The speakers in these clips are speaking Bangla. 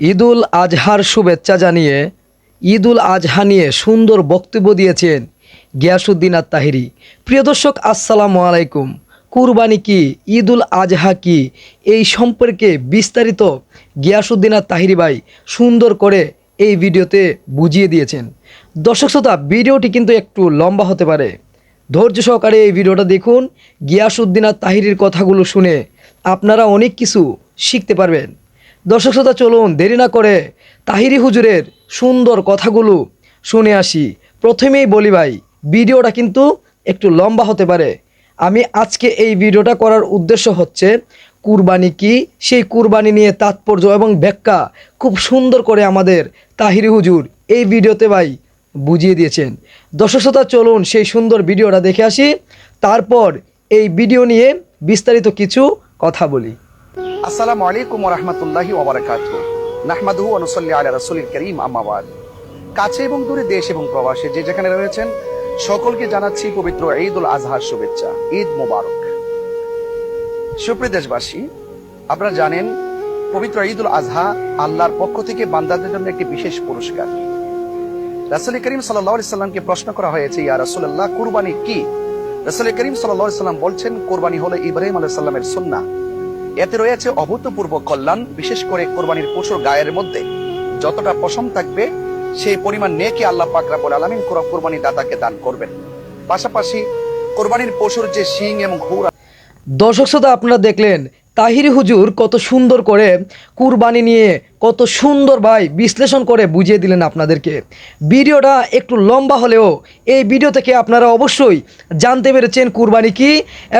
ঈদুল আজহার শুভেচ্ছা জানিয়ে ঈদুল আজহা নিয়ে সুন্দর বক্তব্য দিয়েছেন গিয়াসুদ্দিন আত তাহিরি প্রিয় দর্শক, আসসালামু আলাইকুম। কুরবানি কি, ঈদুল আজহা কি, এই সম্পর্কে বিস্তারিত গিয়াসুদ্দিন আত তাহিরি ভাই সুন্দর করে এই ভিডিওতে বুঝিয়ে দিয়েছেন। দর্শক শ্রোতা, ভিডিওটি কিন্তু একটু লম্বা হতে পারে। ধৈর্য সহকারে এই ভিডিওটা দেখুন। গিয়াসুদ্দিন আর তাহিরির কথাগুলো শুনে আপনারা অনেক কিছু শিখতে পারবেন। দর্শক শ্রোতা, চলুন দেরি না করে তাহিরি হুজুরের সুন্দর কথাগুলো শুনে আসি। প্রথমেই বলি ভাই, ভিডিওটা কিন্তু একটু লম্বা হতে পারে। আমি আজকে এই ভিডিওটা করার উদ্দেশ্য হচ্ছে, কুরবানি কি? সেই কুরবানি নিয়ে তাৎপর্য এবং ব্যাখ্যা খুব সুন্দর করে আমাদের তাহিরি হুজুর এই ভিডিওতে ভাই বুঝিয়ে দিয়েছেন। দর্শক শ্রোতা, চলুন সেই সুন্দর ভিডিওটা দেখে আসি। তারপর এই ভিডিও নিয়ে বিস্তারিত কিছু কথা বলি। আসসালামু আলাইকুম রহমতুল্লাহি আলা কাছে এবং দূরে দেশ এবং প্রবাসে যে যেখানে রয়েছেন, সকলকে জানাচ্ছি পবিত্র ঈদুল আজহার শুভেচ্ছা, ঈদ মোবারক। সুপ্রিয় দেশবাসী, আপনারা জানেন, পবিত্র ঈদুল আজহা আল্লাহর পক্ষ থেকে বান্দাদের জন্য একটি বিশেষ পুরস্কার। রাসূল করিম আলাইহি সাল্লামকে প্রশ্ন করা হয়েছে, ইয়া রাসূলুল্লাহ, কুরবানি কি? রাসূল করিম সাল্লাম বলছেন, কুরবানি হলো ইব্রাহিম আলাইহিস সালামের সুন্নাহ। এতে রয়েছে অভূতপূর্ব কল্যাণ, বিশেষ করে কোরবানির পশুর গায়ের মধ্যে। যতটা পশম থাকবে, সেই পরিমাণ নেকি আল্লাহ পাক রাব্বুল আলামিন কোরবানি দাতাকে দান করবেন। পাশাপাশি কোরবানির পশুর যে শিং এবং ঘুর দর্শক, শ্রোতা, আপনারা দেখলেন তাহিরি হুজুর কত সুন্দর করে কুরবানি নিয়ে কত সুন্দর ভাই বিশ্লেষণ করে বুঝিয়ে দিলেন আপনাদেরকে। ভিডিওটা একটু লম্বা হলেও এই ভিডিও থেকে আপনারা অবশ্যই জানতে পেরেছেন কুরবানি কি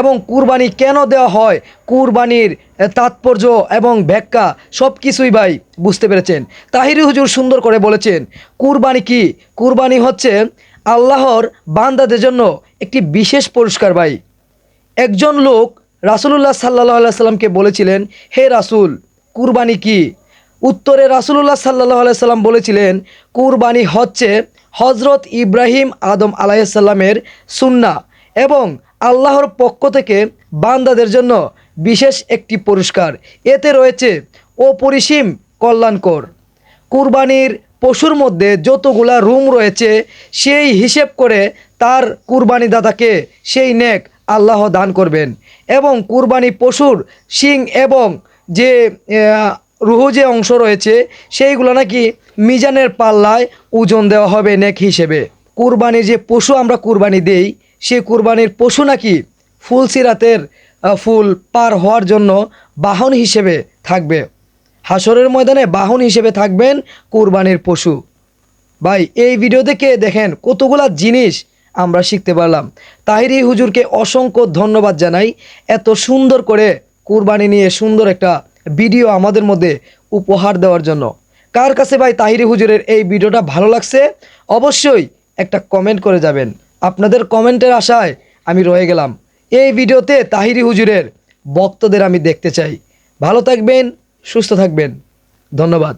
এবং কুরবানি কেন দেওয়া হয়, কুরবানির তাৎপর্য এবং ব্যাখ্যা সব কিছুই ভাই বুঝতে পেরেছেন। তাহিরি হুজুর সুন্দর করে বলেছেন, কুরবানি কি? কুরবানি হচ্ছে আল্লাহর বান্দাদের জন্য একটি বিশেষ পুরস্কার ভাই। একজন লোক রাসুলুল্লাহ সাল্লাহ সাল্লামকে বলেছিলেন, হে রাসুল, কুরবানি কি? উত্তরে রাসুলুল্লাহ সাল্লাহ সাল্লাম বলেছিলেন, কুরবানি হচ্ছে হজরত ইব্রাহিম আদম আলাইসাল্লামের সুন্না এবং আল্লাহর পক্ষ থেকে বান্দাদের জন্য বিশেষ একটি পুরস্কার। এতে রয়েছে অপরিসীম কল্যাণকর। কুরবানির পশুর মধ্যে যতগুলা রুম রয়েছে, সেই হিসেব করে তার কুরবানি দাতাকে সেই নেক আল্লাহ দান করবেন। এবং কুরবানি পশুর শিং এবং যে রুহু যে অংশ রয়েছে, সেইগুলো নাকি মিজানের পাল্লায় ওজন দেওয়া হবে নেক হিসেবে। কুরবানির যে পশু আমরা কুরবানি দেই সেই কুরবানির পশু নাকি ফুল সিরাতের ফুল পার হওয়ার জন্য বাহন হিসেবে থাকবে। হাসরের ময়দানে বাহন হিসেবে থাকবেন কুরবানির পশু। ভাই, এই ভিডিও দেখে দেখেন কতগুলা জিনিস আমরা শিখতে পারলাম। তাহিরি হুজুরকে অসংখ্য ধন্যবাদ জানাই। এত সুন্দর করে কুরবানি নিয়ে সুন্দর একটা ভিডিও আমাদের মধ্যে উপহার দেওয়ার জন্য। কার কাছে ভাই তাহিরি হুজুরের এই ভিডিওটা ভালো লাগছে? অবশ্যই একটা কমেন্ট করে যাবেন। আপনাদের কমেন্টের আশায় আমি রয়ে গেলাম। এই ভিডিওতে তাহিরি হুজুরের বক্তদের আমি দেখতে চাই। ভালো থাকবেন, সুস্থ থাকবেন। ধন্যবাদ।